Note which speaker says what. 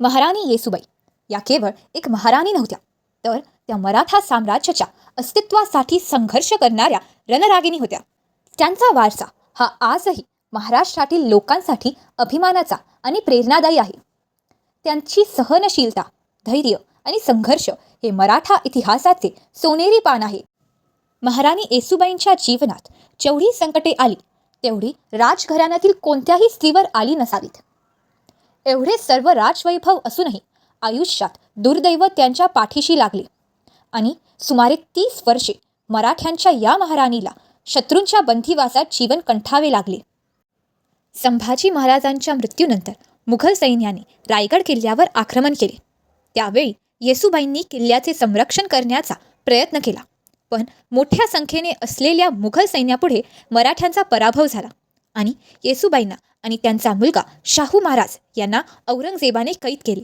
Speaker 1: महाराणी येसुबाई. या केवळ एक महाराणी नव्हत्या तर त्या मराठा साम्राज्याच्या अस्तित्वासाठी संघर्ष करणाऱ्या रणरागिणी होत्या. त्यांचा वारसा हा आजही महाराष्ट्रातील लोकांसाठी अभिमानाचा आणि प्रेरणादायी आहे. त्यांची सहनशीलता धैर्य आणि संघर्ष हे मराठा इतिहासाचे सोनेरी पान आहे. महाराणी येसुबाईंच्या जीवनात जेवढी संकटे आली तेवढी राजघराण्यातील कोणत्याही स्त्रीवर आली नसावीत. एवढे सर्व राजवैभव असूनही आयुष्यात दुर्दैव त्यांच्या पाठीशी लागले. आणि सुमारे तीस वर्षे मराठ्यांच्या या महाराणीला शत्रूंच्या बंदिवासात जीवन कंठावे लागले. संभाजी महाराजांच्या मृत्यूनंतर मुघल सैन्याने रायगड किल्ल्यावर आक्रमण केले. त्यावेळी येसुबाईंनी किल्ल्याचे संरक्षण करण्याचा प्रयत्न केला. पण मोठ्या संख्येने असलेल्या मुघल सैन्यापुढे मराठ्यांचा पराभव झाला. आणि येसुबाईंना आणि त्यांचा मुलगा शाहू महाराज यांना औरंगजेबाने कैद केले.